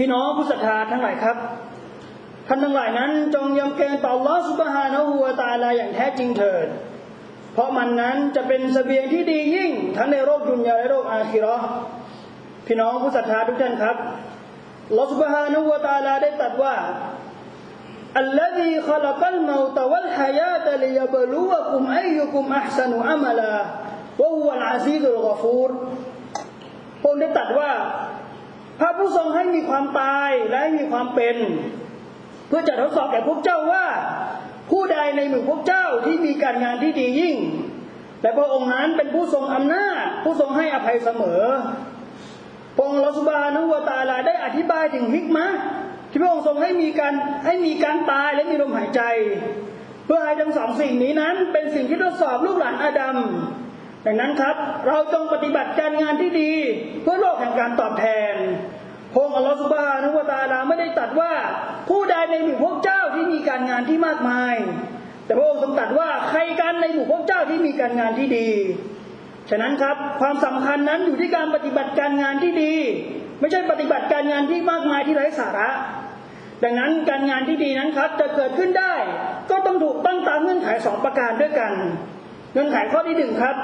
พี่น้องผู้ศรัทธาทั้งหลายครับ ท่านทั้งหลายนั้นจงยำเกรงต่อ Allah Subhanahu wa Taala อย่างแท้จริงเถิด เพราะมันนั้นจะเป็นเสบียงที่ดียิ่ง ทั้งในโลกดุนยาและโลกอาคิเราะห์พี่น้องผู้ศรัทธาทุกท่านครับ Allah Subhanahu wa Taala ได้ตรัสว่า الذي خلق الموت والحياة ليبلوكم أيكم أحسن عملا وهو العزيز الغفور พระองค์ได้ตรัสว่า พระผู้ทรงให้มีความตายและให้มีความเป็น เพื่อจะทดสอบแก่พวกเจ้าว่า ผู้ใดในหมู่พวกเจ้าที่มีการงานที่ดียิ่ง และพระองค์นั้นเป็นผู้ทรงอำนาจ ผู้ทรงให้อภัยเสมอพระองค์ลอสุบานุวตาลาได้อธิบายถึงฮิกมะที่พระองค์ทรงให้มีการให้มีการตายและมีลมหายใจ เพื่อให้ทั้งสองสิ่งนี้นั้น เป็นสิ่งที่ทดสอบลูกหลานอาดัมดังนั้นครับ เราจงปฏิบัติการงานที่ดี เพื่อโลกแห่งการตอบแทน พระองค์อัลลอฮฺสุบฮานุวะตาลาไม่ได้ตรัสว่า ผู้ใดในหมู่พวกเจ้าที่มีการงานที่มากมาย แต่พระองค์ทรงตรัสว่าใครกันในหมู่พวกเจ้าที่มีการงานที่ดี ฉะนั้นครับความสำคัญนั้นอยู่ที่การปฏิบัติการงานที่ดี ไม่ใช่ปฏิบัติการงานที่มากมายที่ไร้สาระ ดังนั้นการงานที่ดีนั้นครับ จะเกิดขึ้นได้ ก็ต้องถูกตั้งตามเงื่อนไขสองประการด้วยกัน เงื่อนไขข้อที่หนึ่งครับ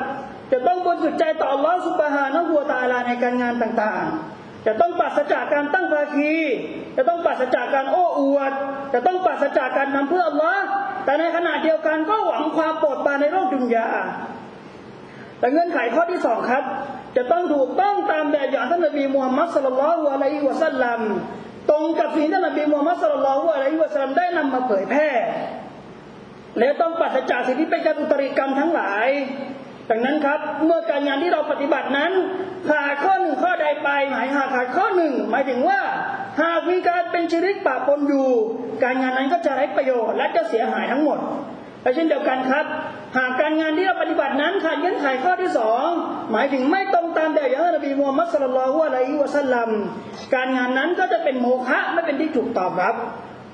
จะต้องบริสุทธิ์ใจต่ออัลลอฮฺสุบฮานะฮูวตาลาในการงานต่างๆ จะต้องปราศจากการตั้งภาคี จะต้องปราศจากการโอ้อวด จะต้องปราศจากการนำเพื่ออัลลอฮ์แต่ในขณะเดียวกันก็หวังความโปรดปรานในโลกดุนยาแต่เงื่อนไขข้อที่สองครับ จะต้องถูกต้องตามแบบอย่างท่านนบีมูฮัมมัดสุลลัลฮุอะลัยฮิวะสัลลัมตรงกับสิ่งที่ท่านนบีมูฮัมมัดสุลลัลฮุอะลัยฮิวะสัลลัมได้นำมาเผยแพร่และต้องปราศจากสิ่งที่เป็นการอุตริกรรมทั้งหลาย ดังนั้นครับเมื่อการงานที่เราปฏิบัตินั้นขาดข้อหนึ่งข้อใดไปหมายหากขาดข้อหนึ่งหมายถึงว่า หากมีการเป็นชริกปะปนอยู่ การงานนั้นก็จะไร้ประโยชน์และจะเสียหายทั้งหมดและเช่นเดียวกันครับ หากการงานที่เราปฏิบัตินั้นขาดเงื่อนไขข้อที่สองหมายถึงไม่ตรงตามแบบอย่างนบีมูฮัมมัดสุลลัลลอฮุอะลัยฮิวะสัลลัมการงานนั้นก็จะเป็นโมฆะไม่เป็นที่ถูกตอบรับ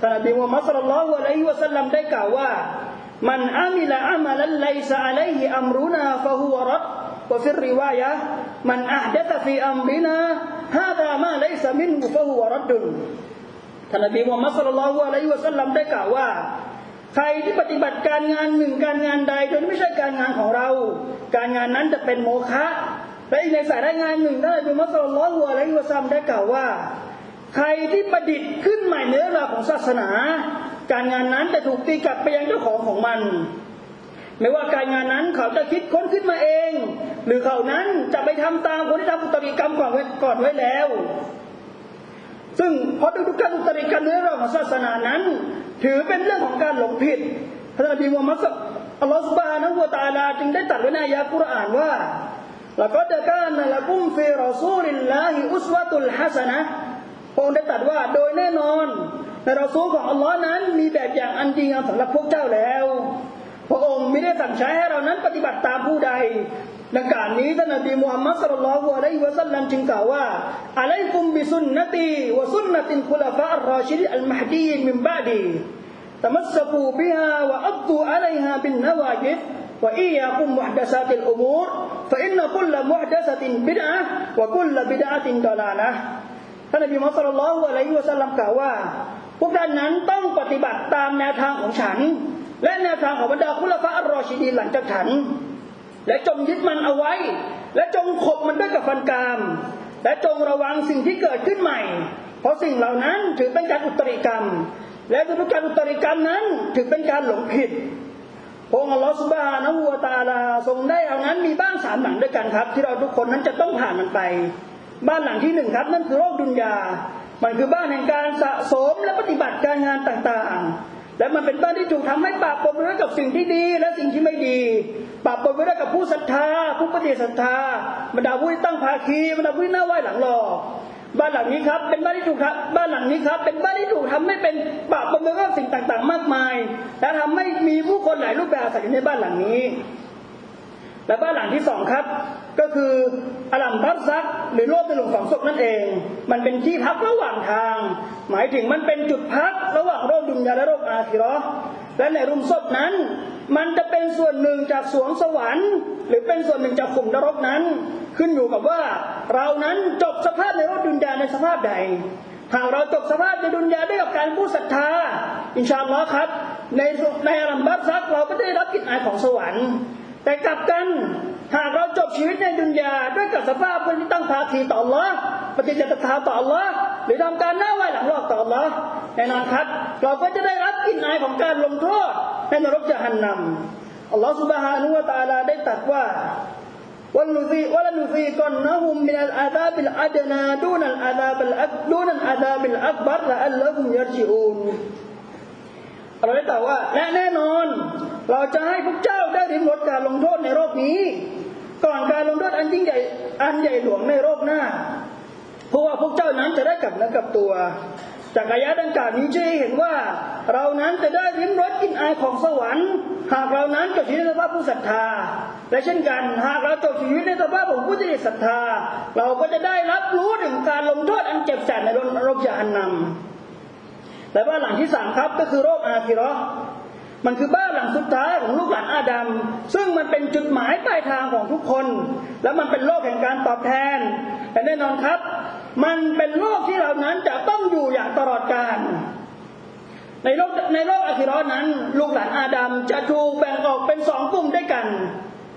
ท่านนบีมูฮัมมัดสุลลัลลอฮุอะลัยฮิวะสัลลัมได้กล่าวว่า มันอามิละอามัลันไลซะอะลัยฮิอัมรุนาฟะฮุวะรัดวะฟิรริวายะมันอัฮดะตะฟีอัมรินาฮาดามาไลซะมินฮุฟะฮุวะรัดดุนท่านนบีมูฮัมมัดสุลลัลลอฮุอะลัยฮิวะสัลลัมได้กล่าวว่าใครที่ปฏิบัติการงานหนึ่งการงานใดโดยไม่ใช่การงานของเรา การงานนั้นจะเป็นโมฆะและอีกในสายรายงานหนึ่งท่านนบีมุฮัมมัดสุลลัลลอฮุอะลัยฮิวะซัลลัมได้กล่าวว่า ใครที่ประดิษฐ์ขึ้นใหม่เนื้อราของศาสนา การงานนั้นจะถูกตีกลับไปยังเจ้าของของมัน ไม่ว่าการงานนั้นเขาจะคิดค้นขึ้นมาเอง หรือเขานั้นจะไปทำตามคนที่ทำอุตริกรรมก่อนไว้ก่อนไว้แล้ว ซึ่งเพราะทุกการอุตริกรรมเนื้อราวของศาสนานั้น ถือเป็นเรื่องของการหลงผิดท่านบีมุฮัมมัดอัลลอฮฺสุบฮานะฮูวะตาลาจึงได้ตรัสไว้ในอายะกุรอานว่าละก็จะการนะละกุมฟีรอซูลิลลาฮิอุสวะตุลฮัสนะพระองค์ได้ตรัสว่าโดยแน่นอน ในรอซูลของอัลลอฮ์นั้นมีแบบอย่างอันดีงามสำหรับพวกเจ้าแล้ว พระองค์ไม่ได้สั่งใช้ให้เรานั้นปฏิบัติตามผู้ใด ดังกล่าวนี้ท่านนบีมูฮัมมัดสุลลัลลอฮุอะลัยฮิวะสัลลัมจึงกล่าวว่าอะลัยกุมบิสุนนตีวะสุนนตินคุลฟะอัรรอชิดอัลมหดีมินบาดี تمسكوا بها وعضوا عليها بالنواجذ وإياكم محدثات الأمور فإن كل محدثة بدعة وكل بدعة ضلالة ท่านนบีมุฮัมมัดสุลลัลลอฮุอะลัยฮิวะสัลลัมกล่าวว่า พวกท่านนั้นต้องปฏิบัติตามแนวทางของฉัน และแนวทางของบรรดาคุลฟะอัลรอชิดีหลังจากฉัน และจงยึดมันเอาไว้ และจงขบมันด้วยกับฟันกราม และจงระวังสิ่งที่เกิดขึ้นใหม่ เพราะสิ่งเหล่านั้นถือเป็นการอุตริกรรม และทุกการอุตริกรรมนั้นถือเป็นการหลงผิดพงค์อัลลอฮฺสุบานะฮูวตาลาทรงได้เอานั้นมีบ้านสามหลังด้วยกันครับ ที่เราทุกคนนั้นจะต้องผ่านมันไป บ้านหลังที่หนึ่งครับ นั่นคือโลกดุนยา มันคือบ้านแห่งการสะสมและปฏิบัติการงานต่างๆ และมันเป็นบ้านที่ถูกทำให้ปราบปรามไปด้วยกับสิ่งที่ดีและสิ่งที่ไม่ดีปราบปรามไปด้วยกับผู้ศรัทธา ผู้ปฏิเสธศรัทธาบรรดาผู้ที่ตั้งภาคีบรรดาผู้ที่หน้าไหว้หลังรอบ้านหลังนี้ครับเป็นบ้านที่ถูกครับบ้านหลังนี้ครับ เป็นบ้านที่ถูกทำให้เป็นบาปบำเพ็ญกับสิ่งต่างๆ มากมาย และทำให้มีผู้คนหลายรูปแบบอาศัยอยู่ในบ้านหลังนี้ และบ้านหลังที่สองครับ ก็คืออลัมบัสซัก หรือโลกในหลุมฝังศพนั่นเอง มันเป็นที่พักระหว่างทาง หมายถึงมันเป็นจุดพักระหว่างโลกดุนยาและโลกอาคิราะห์และในรุมศพนั้น มันจะเป็นส่วนหนึ่งจากสวงสวรรค์ หรือเป็นส่วนหนึ่งจากขุมนรกนั้น ขึ้นอยู่กับว่า เรานั้นจบสภาพในโลกดุนยาในสภาพใดหากเราจบสภาพในดุนยาด้วยกับการผู้ศรัทธา อินชาอัลลอฮ์ครับ ในในอาลัมบัตซักเราก็ได้รับกลิ่นอายของสวรรค์ แต่กลับกันหากเราจบชีวิตในดุนยาด้วยกับสภาพคนที่ตั้งภาคีต่อหรอปฏิจจสถาต่อหรอหรือทำการหน้าไหวหลังรอกต่อหรอแน่นอนครับ เราก็จะได้รับกินอายของการลงโทษในนรกจะหันนำอัลลอฮฺสุบฮานุวาตาลาได้ตรัสว่าวันนุซีวันนุซีกอนนะฮุมมินัลอาซาบิลอาดนาดูนัลอาซาบิลอักดูนัลอาซาบิลอักบัรละอัลลอฮฺมยัรชิอูน ตรัสว่าและแน่นอน เราจะให้พวกเจ้าได้ริมรสการลงโทษในโลกนี้ ก่อนการลงโทษอันยิ่งใหญ่อันใหญ่หลวงในโลกหน้าเพราะว่าพวกเจ้านั้นจะได้กลับเนื้อกลับตัว จากอายะดังกล่าวนี้จะให้เห็นว่า เรานั้นจะได้ริมรสกินอายของสวรรค์ หากเรานั้นจบชีวิตในสภาพผู้ศรัทธา และเช่นกัน หากเราจบชีวิตในสภาพของผู้ที่ศรัทธา เราก็จะได้รับรู้ถึงการลงโทษอันเจ็บแสบในนรกยานนำ และบ้านหลังที่สามครับก็คือโรคอาคิเราะมันคือบ้านหลังสุดท้ายของลูกหลานอาดัมซึ่งมันเป็นจุดหมายปลายทางของทุกคน และมันเป็นโลกแห่งการตอบแทนแต่แน่นอนครับ มันเป็นโลกที่เรานั้นจะต้องอยู่อย่างตลอดกาลในโลกในโลกอาคิราะห์นั้น ลูกหลานอาดัมจะถูกแบ่งออกเป็นสองกลุ่มด้วยกัน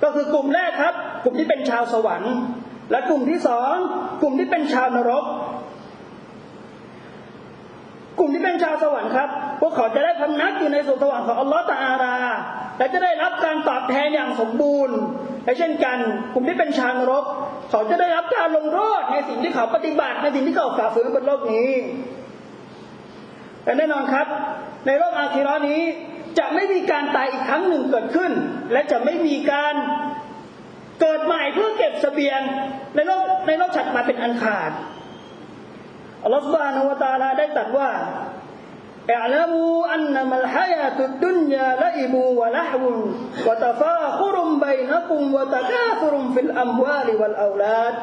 ก็คือกลุ่มแรกครับ กลุ่มที่เป็นชาวสวรรค์ และกลุ่มที่สองกลุ่มที่เป็นชาวนรก ลุ่มที่เป็นชาวสวรรค์ครับ พวกเขาจะได้พำนักอยู่ในสวนสวรรค์ของอัลลอฮฺตะอาราและจะได้รับการตอบแทนอย่างสมบูรณ์และเช่นกันกลุ่มที่เป็นชาวนรก เขาจะได้รับการลงโทษในสิ่งที่เขาปฏิบัติในสิ่งที่เขาฝ่าฝืนบนโลกนี้แต่แน่นอนครับ ในโลกอาคีราะห์นี้จะไม่มีการตายอีกครั้งหนึ่งเกิดขึ้น และจะไม่มีการเกิดใหม่เพื่อเก็บสเสบียงในโลกในโลกฉัดมาเป็นอันขาด อัลลอฮฺ سبحانه และ تعالى ได้ตรัสว่า اعلموا أنما الحياة الدنيا لعب ولهو وتفاخر بينكم وتكاثر في الأموال والأولاد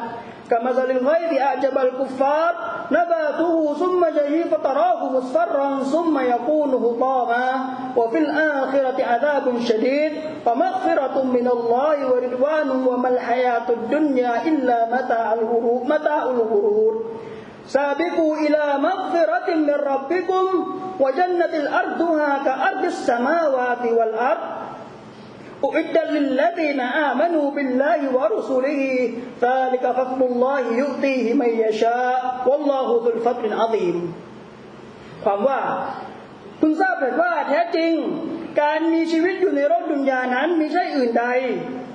كمثل الغيث أعجب الكفار نباته ثم يهيج فتراه مصفرا ثم يكون هطاما وفي الآخرة عذاب شديد ومغفرة من الله ورضوان وما الحياة الدنيا إلا متاع الغرور متاع الغرور سابقوا إلى مغفرة من ربكم وجنة أرضها كأرض السماوات والأرض أعد للذين آمنوا بالله ورسله ذلك فضل الله يؤتيه من يشاء والله ذو الفضل العظيم ความว่าคุณทราบเถิดว่าแท้จริง การมีชีวิตอยู่ในโลกดุนยานั้นมิใช่อื่นใด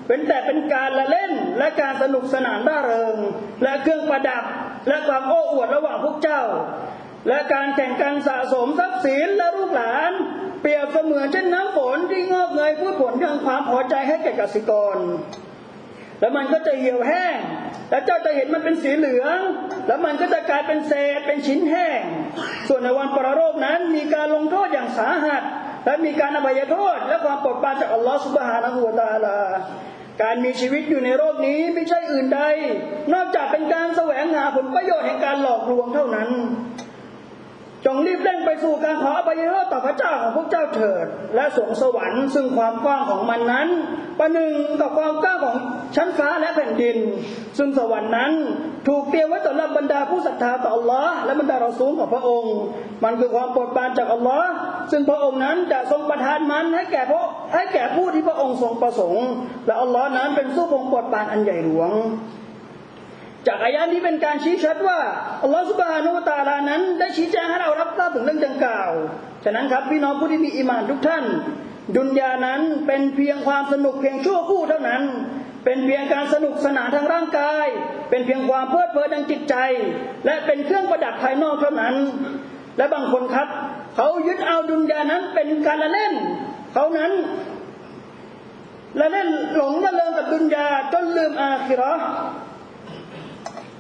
เป็นแต่เป็นการละเล่นและการสนุกสนานร่าเริง และเครื่องประดับ และความโอ้อวดระหว่างพวกเจ้า และการแข่งกันสะสมทรัพย์สินและลูกหลาน เปรียบเสมือนเช่นน้ำฝนที่งอกเงยพืชผลทางความพอใจให้แก่กษตรกร แล้วมันก็จะเหี่ยวแห้ง แล้วเจ้าจะเห็นมันเป็นสีเหลือง แล้วมันก็จะกลายเป็นเศษเป็นชิ้นแห้ง ส่วนในวันปรโรคนั้นมีการลงโทษอย่างสาหัสและมีการอภัยโทษและความปลดปรานจากอัลลอฮฺสุบฮานะฮูวะตาลา การมีชีวิตอยู่ในโลกนี้ไม่ใช่อื่นใด นอกจากเป็นการแสวงหาผลประโยชน์แห่งการหลอกลวงเท่านั้น จงรีบเร่งไปสู่การขออภัยโทษต่อพระเจ้าของพวกเจ้าเถิด และสวงสวรรค์ซึ่งความกว้างของมันนั้น ประหนึ่งกับความกว้างของชั้นฟ้าและแผ่นดิน ซึ่งสวรรค์นั้น ถูกเตรียมไว้สำหรับบรรดาผู้ศรัทธาต่ออัลลอฮ์และบรรดารอซูลของพระองค์ มันคือความโปรดปรานจากอัลลอฮ์ ซึ่งพระองค์นั้นจะทรงประทานมันให้แก่พระให้แก่ผู้ที่พระองค์ทรงประสงค์ และอัลลอฮ์นั้นเป็นผู้ทรงโปรดปรานอันใหญ่หลวง จากอายะนี้เป็นการชี้ชัดว่าอัลลอฮฺสุบฮานุตาลานั้น ได้ชี้แจงให้เรารับทราบถึงเรื่องดังกล่าว ฉะนั้นครับพี่น้องผู้ที่มีอิมานทุกท่าน ดุนยานั้นเป็นเพียงความสนุกเพียงชั่วครู่เท่านั้นเป็นเพียงการสนุกสนานทางร่างกาย เป็นเพียงความเพลิดเพลินทางจิตใจ และเป็นเครื่องประดับภายนอกเท่านั้น และบางคนครับ เขายึดเอาดุนยานั้นเป็นการละเล่นเขานั้นละเล่นหลงละเลงกับดุนยาจนลืมอาคิราะห์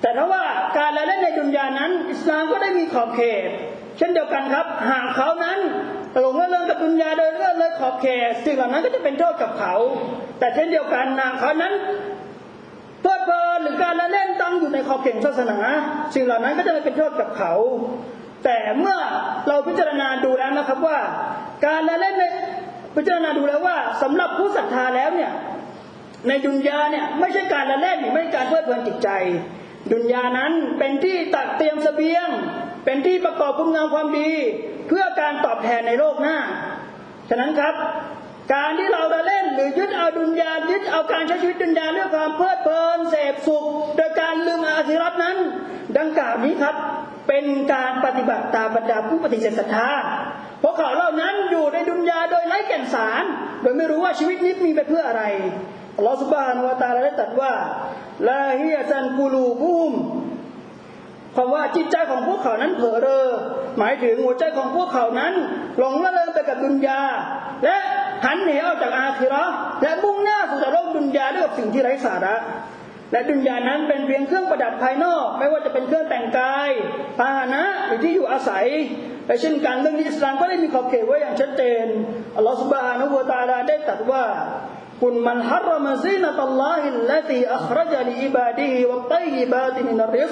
แต่ถ้าว่าการละเล่นในดุนยานั้น อิสลามก็ได้มีขอบเขต เช่นเดียวกันครับ หากเขานั้นหลงละเลงกับดุนยาโดยเลื่อนเลยขอบเขตสิ่งเหล่านั้นก็จะเป็นโทษกับเขา แต่เช่นเดียวกันหากเขานั้นเพลิดเพลินหรือการละเล่นตั้งอยู่ในขอบเขตศาสนา สิ่งเหล่านั้นก็จะไม่เป็นโทษกับเขา แต่เมื่อเราพิจารณาดูแล้วนะครับว่า การละเล่นในพิจารณาดูแล้วว่าสำหรับผู้ศรัทธาแล้วเนี่ยในดุนยาเนี่ยไม่ใช่การละเล่นไม่ใช่การเพลิดเพลินจิตใจ ดุนยานั้นเป็นที่ตักเตรียมเสบียง เป็นที่ประกอบคุณงามความดี เพื่อการตอบแทนในโลกหน้า ฉะนั้นครับ การที่เราจะเล่นหรือยึดเอาดุนยายึดเอาการใช้ชีวิตดุนยาด้วยความเพลิดเพลินเสพสุข โดยการลืมอาคิรัตนั้น ดังกล่าวนี้ครับ เป็นการปฏิบัติตามบรรดาผู้ปฏิเสธศรัทธาเพราะเขาเหล่านั้นอยู่ในดุนยาโดยไร้แก่นสาร โดยไม่รู้ว่าชีวิตนี้มีไปเพื่ออะไรอัลลอฮฺสุบานวะตาลาได้ตรัสว่าลาฮิยะซันกูลูบุมความว่าจิตใจของพวกเขานั้นเผลอเรอ หมายถึงหัวใจของพวกเขานั้น หลงละเลงไปกับดุนยา และหันเหออกจากอาคิราะห์และมุ่งหน้าสู่โลกดุนยาด้วยกับสิ่งที่ไร้สาระ และดุนยานั้นเป็นเพียงเครื่องประดับภายนอก ไม่ว่าจะเป็นเครื่องแต่งกายภาชนะหรือที่อยู่อาศัยและเช่นกันเรื่องนี้อิสลามก็ได้มีขอบเขตไว้อย่างชัดเจนอัลลอฮฺสุบฮานุฮูวะตาลาได้ตรัสว่าคุณมันฮัรมาซีนัตัลลอฮิลลตีอัครจลิอิบาดีวัตไตบาติมินาริส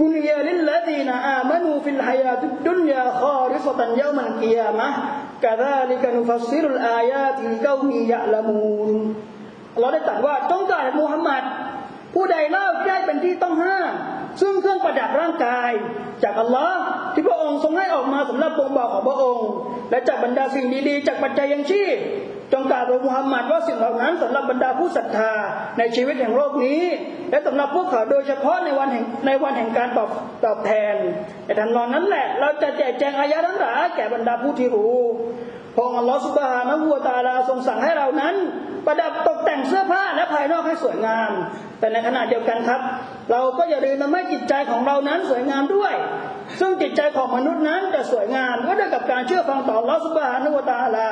คุลยาลิลลตีนอามันูฟิลฮายาตุดุนยาคอริสตันยามันกิยามะกะดาลิกนุฟัสซิรุลอายาติลิกามียะละมูนเราได้ตรัสว่าจงกล่าวมูฮัมหมัด ผู้ใดเล่าได้เป็นที่ต้องห้าม ซึ่งเครื่องประดับร่างกาย จากอัลลอฮ์ที่พระองค์ทรงให้ออกมาสำหรับบ่งบอกของพระองค์ และจากบรรดาสิ่งดีๆ จากปัจจัยยังชีพจงกล่าวโดยมุฮัมมัดว่าสิ่งเหล่านั้นสำหรับบรรดาผู้ศรัทธาในชีวิตแห่งโลกนี้ และสำหรับพวกเขาโดยเฉพาะในวันแห่งในวันแห่งการตอบตอบแทนแต่ทำนองนั้นแหละ เราจะแจกแจงอายะทั้งหลายแก่บรรดาผู้ที่รู้ พองค์อัลลอฮฺสุบฮานะฮูวตาลาทรงสั่งให้เรานั้น ประดับตกแต่งเสื้อผ้าและภายนอกให้สวยงาม แต่ในขณะเดียวกันครับ เราก็อย่าลืมทำให้จิตใจของเรานั้นสวยงามด้วย ซึ่งจิตใจของมนุษย์นั้นจะสวยงามก็ด้วยกับการเชื่อฟังต่ออัลลอฮฺสุบฮานะฮูวตาลา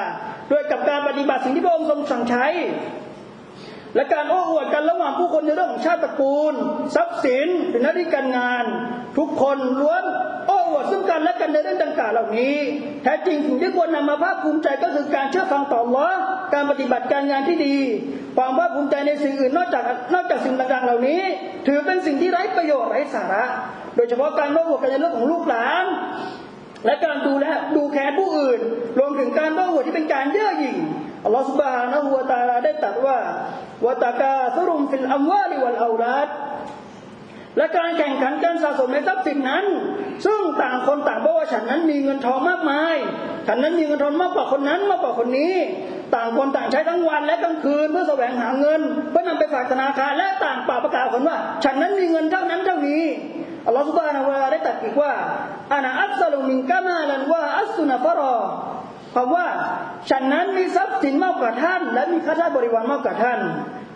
ด้วยกับการปฏิบัติสิ่งที่พระองค์ทรงสั่งใช้และการโอ้อวดกันระหว่างผู้คนในเรื่องของชาติตระกูล ทรัพย์สินหรือหน้าที่การงาน ทุกคนล้วน กันและกันในเรื่องดังกล่าวเหล่านี้ แท้จริงสิ่งที่ควรนำมาภาคภูมิใจก็คือการเชื่อฟังต่ออัลอการปฏิบัติการงานที่ดี ความภาคภูมิใจในสิ่งอื่นนอกจากนอกจากสิ่งต่างๆเหล่านี้ ถือเป็นสิ่งที่ไร้ประโยชน์ไร้สาระ โดยเฉพาะการโอ้อวกันในเรื่องของลูกหลานและการดูแลดูแคร์ผู้อื่น รวมถึงการโอ้อวดที่เป็นการเย่อหยิ่งอัลลอฮฺสุบฮานะฮูวะตาลาได้ตรัสว่าวะตะกาซุรุมฟิลอัมวาลิวัลเอาลาด และการแข่งขันการสะสมในทรัพย์สินนั้น ซึ่งต่างคนต่างบอกว่าฉันนั้นมีเงินทองมากมาย ฉันนั้นมีเงินทองมากกว่าคนนั้นมากกว่าคนนี้ ต่างคนต่างใช้ทั้งวันและกลางคืนเพื่อแสวงหาเงินเพื่อนำไปฝากธนาคารและต่างป่าประกาศกันว่า ฉันนั้นมีเงินเท่านั้นเท่านี้อัลลอฮฺสุบานะฮูวะตะอาลาได้ตรัสอีกว่าอานาอัฟซาลุมินกามาลันวะอัสซุนฟารอความว่าฉันนั้นมีทรัพย์สินมากกว่าท่าน และมีข้าทาสบริวารมากกว่าท่าน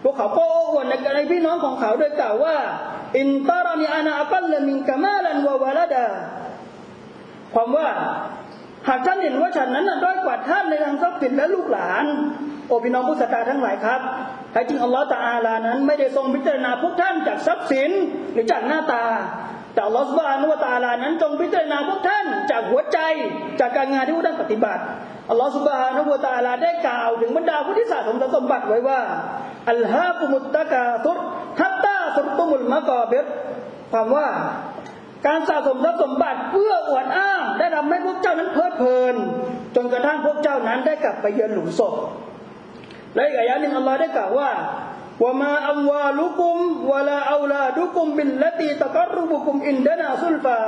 พวกเขาโอ้อวดในพี่น้องของเขาโดยกล่าวว่า อินตารานีอานาอักัลมินกามาลันวะวะลาดา ความว่าหากท่านเห็นว่าฉันนั้นด้อยกว่าท่านในทางทรัพย์สินและลูกหลาน โอพี่น้องผู้ศรัทธาทั้งหลายครับแท้จริงอัลลอฮฺตาอาลานั้น ไม่ได้ทรงพิจารณาพวกท่านจากทรัพย์สินหรือจากหน้าตา แต่อัลลอฮฺสุบานุวะตะอาลานั้นทรงพิจารณาพวกท่านจากหัวใจจากการงานที่พวกท่านปฏิบัติอัลลอฮฺสุบฮานุวะตะอาลาได้กล่าวถึงบรรดาผู้ที่สะสมทรัพย์สมบัติไว้ว่าอัลฮากุมุตตะกาตุรฮัตตาสุรตุ มุลมะกอเบความว่า การสะสมทรัพย์สมบัติเพื่ออวดอ้างได้ทำให้พวกเจ้านั้นเพลิดเพลิน จนกระทั่งพวกเจ้านั้นได้กลับไปเยือนหลุมศพและอีกอายะหนึ่งอัลลอฮ์ได้กล่าวว่าว่ามาอัมวาลุกุมวะลาอูลาดุกุมบิลลตีตะกรุบุกุมอินดานาซุลฟา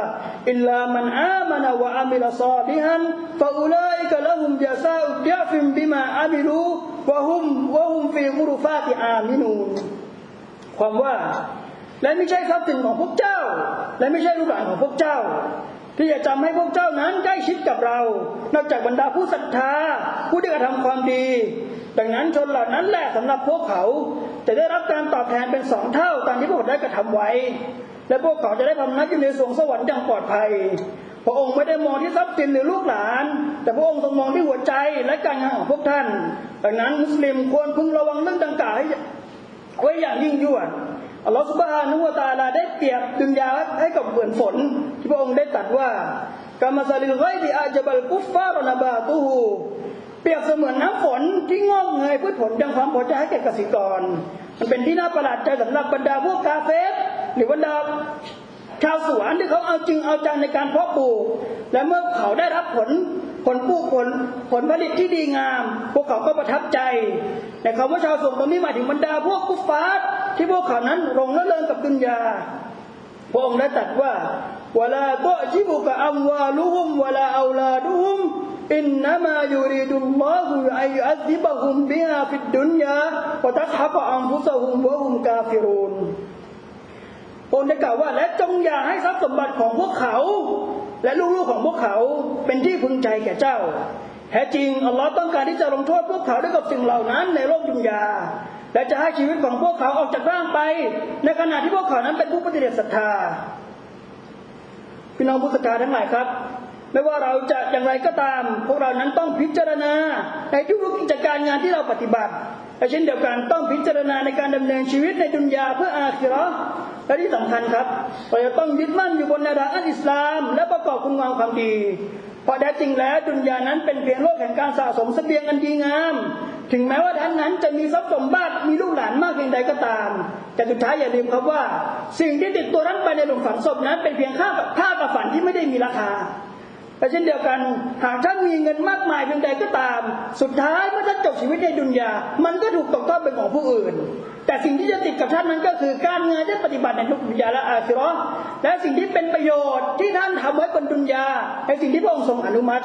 อิลลามันอามานาวะอามิลซาลิฮันฟะอุลาอิกะละฮุมจาซาอุดยาฟิมบิมาอามิลูวะฮุมวะฮุมฟีกุรุฟาติอามินูนความว่า และไม่ใช่ทรัพย์สินของพวกเจ้า และไม่ใช่ลูกหลานของพวกเจ้า ที่จะจำให้พวกเจ้านั้นใกล้ชิดกับเรา นอกจากบรรดาผู้ศรัทธา ผู้ที่กระทำความดี ดังนั้นชนเหล่านั้นแหละสำหรับพวกเขา จะได้รับการตอบแทนเป็นสองเท่าตามที่พวกเขาได้กระทำไว้ และพวกเขาจะได้พำนักอยู่ในสวงสวรรค์อย่างปลอดภัยพระองค์ไม่ได้มองที่ทรัพย์สินหรือลูกหลาน แต่พระองค์ทรงมองที่หัวใจและการงานของพวกท่าน ดังนั้นมุสลิมควรพึงระวังเรื่องดังกล่าวไว้อย่างยิ่งยวด อัลลอฮฺสุบฮานุวะตาลาได้เปรียบดุนยาให้กับเหมือนฝน ที่พระองค์ได้ตรัสว่ากามาซาลิลไกดิอาจบัลกุฟฟารนาบาตูฮูเปรียบเสมือนน้ำฝนที่งอกเงยพืชผลดังความพอใจให้แก่เกษตรกร มันเป็นที่น่าประหลาดใจสำหรับบรรดาพวกกาเฟสหรือบรรดาชาวสวนที่เขาเอาจริงเอาจังในการเพาะปลูก และเมื่อเขาได้รับผลผลปลูกผลผลผลิตที่ดีงาม พวกเขาก็ประทับใจ แต่คำว่าชาวสวนตรงนี้หมายถึงบรรดาพวกกุฟฟาร์ ที่พวกเขานั้นหลงละเลงกับดุนยาพระองค์ได้ตรัสว่าวลาก็ชิบุกะอัมวาลุฮุมวลาเอาลาดุฮุมอินนามายูริดุลลอฮุอัยอัซิบะฮุมบิฮาฟิดดุนยาวะทัฮับอัมฟุซะฮุมวะฮุมกาฟิรูนองค์ได้กล่าวว่าและจงอย่าให้ทรัพย์สมบัติของพวกเขา และลูกๆของพวกเขาเป็นที่พึงใจแก่เจ้าแท้จริงอัลลอฮ์ต้องการที่จะลงโทษพวกเขาด้วยกับสิ่งเหล่านั้นในโลกดุนยา และจะให้ชีวิตของพวกเขาออกจากร่างไป ในขณะที่พวกเขานั้นเป็นผู้ปฏิเสธศรัทธาพี่น้องผู้ศรัทธาทั้งหลายครับ ไม่ว่าเราจะอย่างไรก็ตาม พวกเรานั้นต้องพิจารณาในทุกๆกิจการงานที่เราปฏิบัติและเช่นเดียวกันต้องพิจารณาในการดำเนินชีวิตในดุนยาเพื่ออาคิราะห์และที่สำคัญครับเราจะต้องยึดมั่นอยู่บนแนวทางอัลอิสลาม และประกอบคุณงามความดี เพราะแท้จริงแล้วดุนยานั้นเป็นเพียงโลกแห่งการสะสมเสบียงอันดีงาม ถึงแม้ว่าท่านนั้นจะมีทรัพย์สมบัติมีลูกหลานมากเพียงใดก็ตาม แต่สุดท้ายอย่าลืมครับว่า สิ่งที่ติดตัวนั้นไปในหลุมฝังศพนั้น เป็นเพียงค่ากับค่ากับฝันที่ไม่ได้มีราคา และเช่นเดียวกัน หากท่านมีเงินมากมายเพียงใดก็ตาม สุดท้ายเมื่อท่านจบชีวิตในดุนยา มันก็ถูกตกทอดไปของผู้อื่น แต่สิ่งที่จะติดกับท่านนั้นก็คือการงานที่ปฏิบัติในทุกดุนยาและอาคิรอและสิ่งที่เป็นประโยชน์ที่ท่านทำไว้บนดุนยาในสิ่งที่พระองค์ทรงอนุมัติ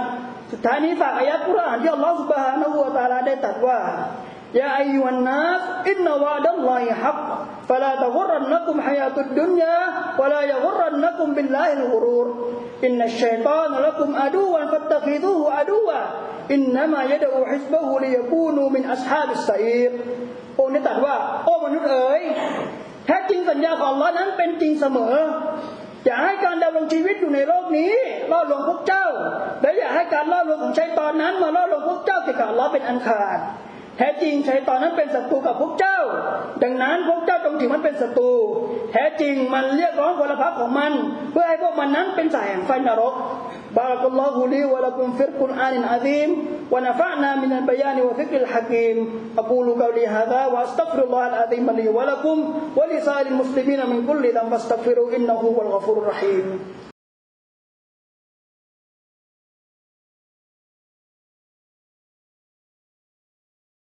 สุดท้ายนี้ฝากอายัดกุรอานที่อัลลอฮฺสุบฮานะฮูวะตาลาได้ตรัสว่ายาอายุนนัสอินนาวะดัลลอฮฮัก فلا تغرنكم حياة الدنيا ولا يغرنكم بالله الغرور إن الشيطان لكم عدوا فاتخذوه عدوا إنما يدعو حزبه ليكونوا من أصحاب السعير โอ้นี่ตรัสว่า โอ้มนุษย์เอ๋ยแท้จริงสัญญาของอัลลอฮ์นั้นเป็นจริงเสมอ อย่าให้การดำรงชีวิตอยู่ในโลกนี้ล่อลวงพวกเจ้า และอย่าให้การล่อลวงของชัยตอนนั้นมาล่อลวงพวกเจ้าเกี่ยวกับอัลลอฮ์เป็นอันขาด แท้จริงชัยตอนนั้นเป็นศัตรูกับพวกเจ้า ดังนั้นพวกเจ้าจงถือมันเป็นศัตรู แท้จริงมันเรียกร้องผลพักของมัน เพื่อให้พวกมันนั้นเป็นสายแห่งไฟนรก بارك الله لي ولكم في القرآن العظيم ونفعنا من البيان وفكر الحكيم أقول قولي هذا وأستغفر الله العظيم لي ولكم ولسائر المسلمين من كل ذنب فاستغفروا إنه هو الغفور الرحيم